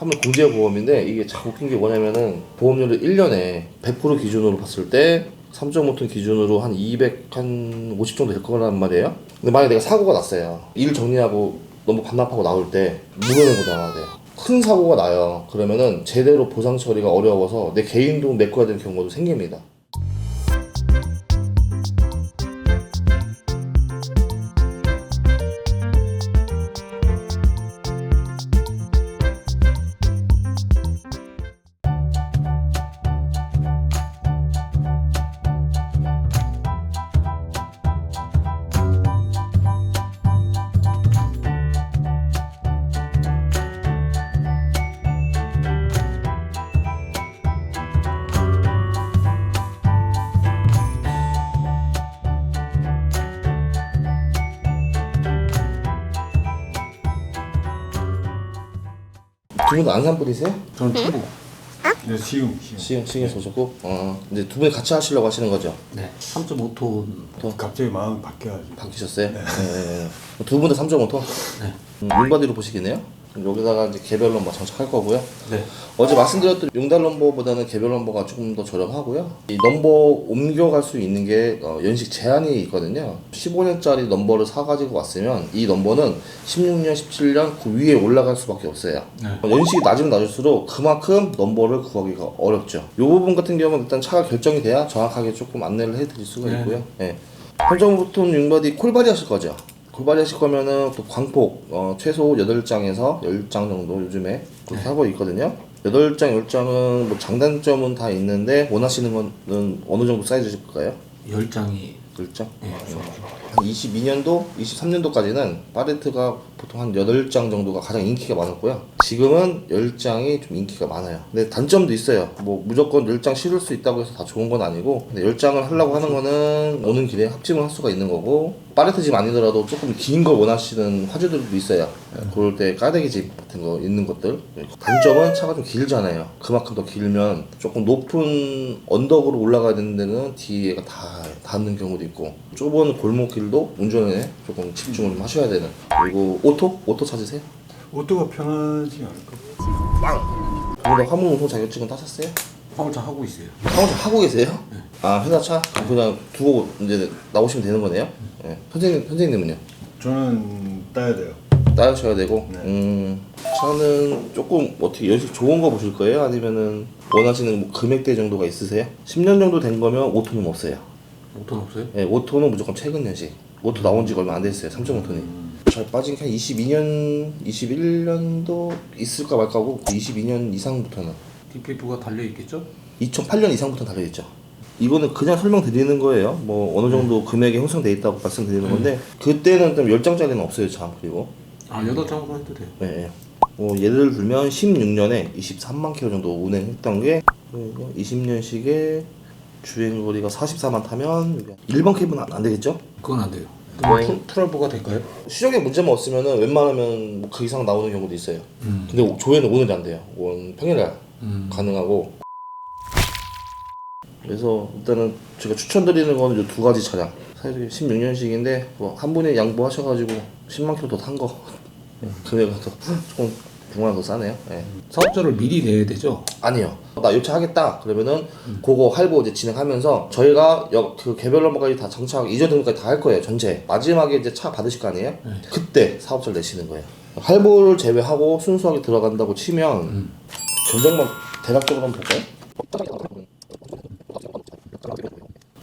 화물 공제 보험인데 이게 참 웃긴 게 뭐냐면은 보험료를 1년에 100% 기준으로 봤을 때 3.5톤 기준으로 한250 정도 될 거란 말이에요. 근데 만약에 내가 사고가 났어요. 일 정리하고 너무 반납하고 나올 때 무료내고 나와야 돼요. 큰 사고가 나요. 그러면은 제대로 보상 처리가 어려워서 내 개인 돈 메꿔야 되는 경우도 생깁니다. 두 분 안산 분이세요? 저는 충북. 네, 지금 지금 시흥 시흥에서 오셨고, 어, 이제 두 분이 같이 하시려고 하시는 거죠? 네. 3.5톤. 갑자기 마음이 바뀌어가지고 바뀌셨어요? 네. 두분 다 3.5톤? 네. 음, 융바디로 보시겠네요? 여기다가 이제 개별 넘버 장착할 거고요. 네. 어제 말씀드렸던 용달 넘버보다는 개별 넘버가 조금 더 저렴하고요. 이 넘버 옮겨갈 수 있는 게 어, 연식 제한이 있거든요. 15년짜리 넘버를 사가지고 왔으면 이 넘버는 16년, 17년 그 위에 올라갈 수밖에 없어요. 네. 어, 연식이 낮으면 낮을수록 그만큼 넘버를 구하기가 어렵죠. 이 부분 같은 경우는 일단 차가 결정이 돼야 정확하게 조금 안내를 해드릴 수가 네. 있고요. 네. 현정부터 융바디 콜바디 하실 거죠? 하실 거면은 또 광폭 어, 최소 8장에서 10장 정도 요즘에 그렇게 하고 있거든요. 8장, 10장은 뭐 장단점은 다 있는데 원하시는 거는 어느 정도 사이즈일까요? 10장이 10장? 네. 한 22년도, 23년도까지는 파레트가 보통 한 8장 정도가 가장 인기가 많았고요. 지금은 10장이 좀 인기가 많아요. 근데 단점도 있어요. 뭐 무조건 10장 실을 수 있다고 해서 다 좋은 건 아니고 근데 10장을 하려고 하는 거는 오는 길에 합침을 할 수가 있는 거고 집 아니더라도 조금 긴 걸 원하시는 화주들도 있어요. 그럴 때 까대기 집 같은 거 있는 것들. 단점은 차가 좀 길잖아요. 그만큼 더 길면 조금 높은 언덕으로 올라가야 되는 데는 뒤에가 다 닿는 경우도 있고 좁은 골목길도 운전에 조금 집중을 좀 하셔야 되는 그리고 오토? 오토 찾으세요? 오토가 편하지 않을까? 그보다 화물 운송 자격증은 따셨어요? 화물차 하고 있어요. 화물차 하고 계세요? 아 회사차? 그럼 그냥 두고 이제 나오시면 되는 거네요? 네. 선생님, 선생님은요? 저는 따야 돼요. 따셔야 되고 네. 음 차는 조금 어떻게 연식 좋은 거 보실 거예요? 아니면은 원하시는 뭐 금액대 정도가 있으세요? 10년 정도 된 거면 5톤은 없어요 5톤 없어요? 네, 5톤은 무조건 최근 연식 5톤 나온 지가 얼마 안 됐어요 3.5톤이 잘 빠진 게 한 22년 21년도 있을까 말까고 22년 이상부터는 DPF가 달려 있겠죠? 2008년 이상부터 달려 있죠. 이거는 그냥 설명드리는 거예요. 뭐 어느 정도 금액이 형성돼 있다고 말씀드리는 건데 그때는 좀 10장짜리는 없어요, 참. 그리고 아, 8장으로 해도 돼요. 네, 네. 뭐 예를 들면 16년에 23만 킬로 정도 운행했던 게 20년식에 주행 거리가 44만 타면 일반 캡은 안- 안 되겠죠? 그건 안 돼요. 네. 그럼 풀- 풀알부가 될까요? 수정에 문제만 없으면은 웬만하면 뭐그 이상 나오는 경우도 있어요. 음. 근데 조회는 오늘이 안 돼요. 온 평일날 음. 가능하고. 그래서 일단은 제가 추천드리는 거는 이두 가지 차량. 사실 16년식인데 뭐 한 분이 양보하셔가지고 10만 킬로 더탄 거. 금액은 더 조금 100만 원더 싸네요. 예. 사업자를 미리 내야 되죠? 아니요. 나 요차 하겠다. 그러면은 그거 할부 이제 진행하면서 저희가 여, 그 개별 넘버까지 다 장착 이전 등록까지 다 할 거예요 전체. 마지막에 이제 차 받으실 거 아니에요? 그때 사업자를 내시는 거예요. 할부를 제외하고 순수하게 들어간다고 치면 견적만 대략적으로 한번 볼까요?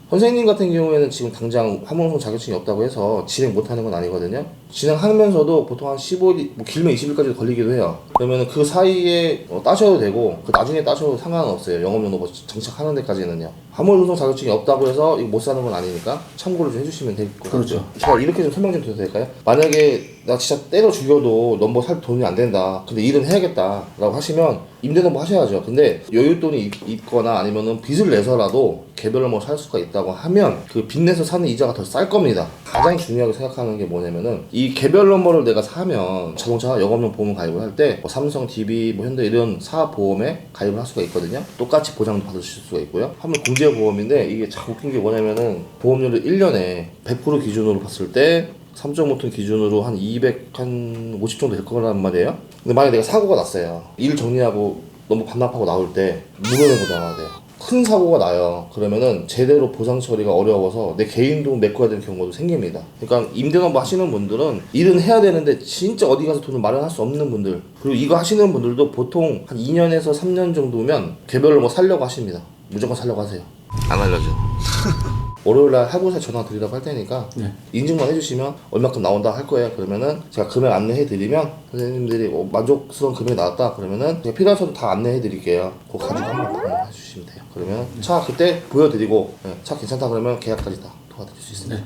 선생님 같은 경우에는 지금 당장 화물운송 자격증이 없다고 해서 진행 못하는 건 아니거든요. 진행하면서도 보통 한 15일, 뭐 길면 20일까지 걸리기도 해요. 그러면 그 사이에 어, 따셔도 되고 그 나중에 따셔도 상관은 없어요. 영업용도 뭐 장착하는 데까지는요. 화물운송 자격증이 없다고 해서 이거 못 사는 건 아니니까 참고를 좀 해주시면 될 것 같아요. 그렇죠. 제가 이렇게 좀 설명 좀 드려도 될까요? 만약에 나 진짜 때려 죽여도 넘버 살 돈이 안 된다. 근데 일은 해야겠다 라고 하시면 임대 넘버 하셔야죠. 근데 여윳돈이 있- 있거나 아니면은 빚을 내서라도 개별 넘버 살 수가 있다고 하면 그 빚 내서 사는 이자가 더 쌀 겁니다. 가장 중요하게 생각하는 게 뭐냐면은 이 개별 넘버를 내가 사면 자동차 영업용 보험 가입을 할 때 뭐 삼성, DB, 뭐 현대 이런 사업 보험에 가입을 할 수가 있거든요. 똑같이 보장도 받으실 수가 있고요. 화물 공제 보험인데 이게 참 웃긴 게 뭐냐면은 보험료를 1년에 100% 기준으로 봤을 때 3.5톤 기준으로 한250 정도 될 거란 말이에요. 근데 만약에 내가 사고가 났어요. 일 정리하고 너무 반납하고 나올 때 물어내고 나와야 돼요. 큰 사고가 나요. 그러면은 제대로 보상 처리가 어려워서 내 개인 돈 메꿔야 되는 경우도 생깁니다. 그러니까 임대농부 하시는 분들은 일은 해야 되는데 진짜 어디 가서 돈을 마련할 수 없는 분들 그리고 이거 하시는 분들도 보통 한 2년에서 3년 정도면 개별로 뭐 살려고 하십니다. 무조건 살려고 하세요. 안 알려줘. 월요일날 하고서 전화 드리라고 할 테니까 네. 인증만 해주시면 얼마큼 나온다 할 거예요. 그러면은 제가 금액 안내해 드리면 선생님들이 어, 만족스러운 금액이 나왔다 그러면은 제가 필요한 서도 다 안내해 드릴게요. 그거 가지고 한번 방문해 주시면 돼요. 그러면 차 그때 보여드리고 예, 차 괜찮다 그러면 계약까지 다 도와드릴 수 있습니다.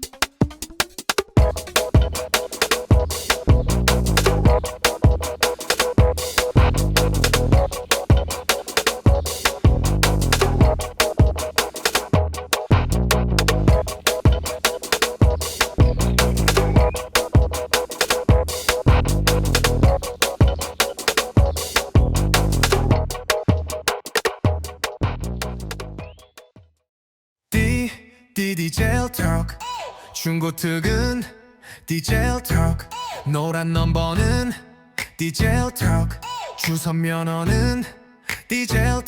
D 디젤 톡 중고 특은 디젤 톡 노란 넘버는 디젤 톡 주선 면허는 디젤